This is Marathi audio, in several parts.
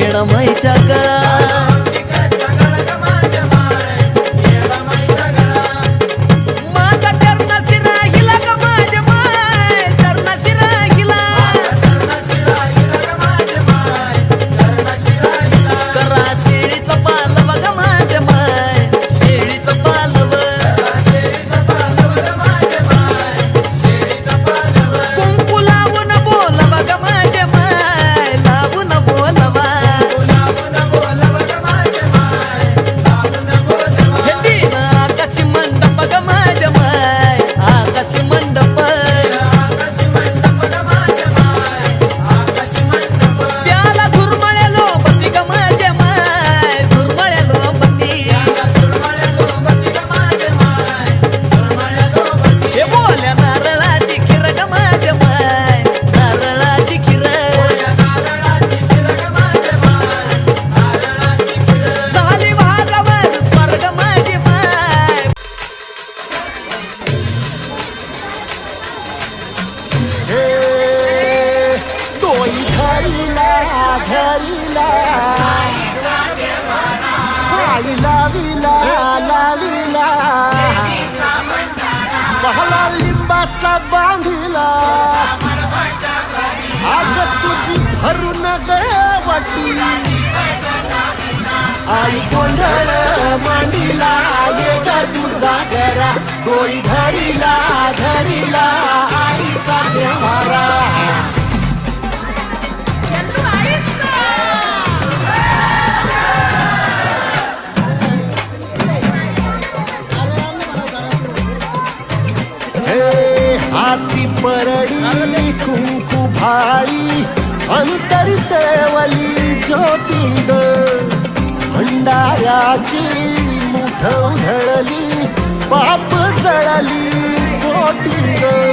మేడమై చక్కరా धरिला आई लाविला लाविला बहला लिंबाचा बांधिला. आग तुझी भरून गवटी आई गोंधळ मांडिला ये तुझा घरा डोई धरिला धरिला आईचा देवारा भाळी अंतरी ज्योती ग भंडाऱ्याची मुठ उधळली पाप जळली कोटी ग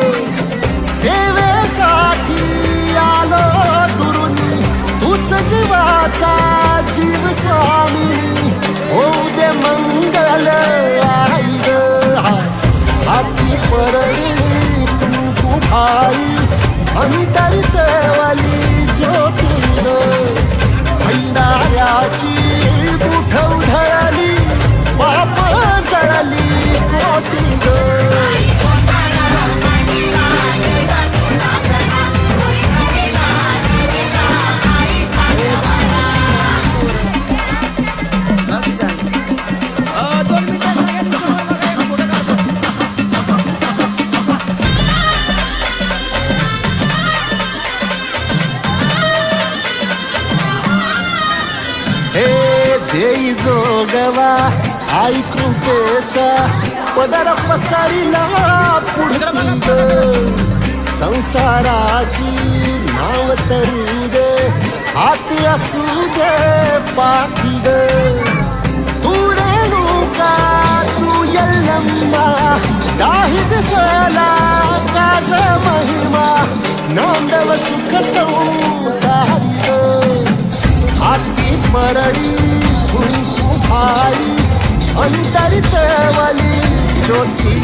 भंडाऱ्याची मुठ जोगवा आई कृपेचा पदर पसरिला पुढती ग संसाराची नाव तरू दे हाती असू दे पाठी ग तू रेणुका तू यल्लम्मा काही दिसला काज महिमा नांदव सुख संसारी हाती परळी भाई अंतरित वाली ज्योती